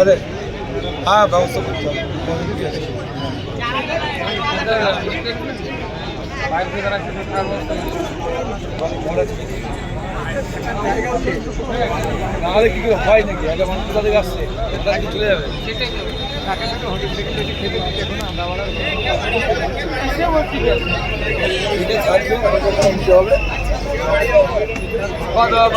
আরে হ্যাঁ ব্যবস্থা করতে হবে। নাহলে কি করে হয় নাকি? একটা মানুষ কোথা থেকে আসছে? এটা কি চলে যাবে? খাওয়া দাওয়া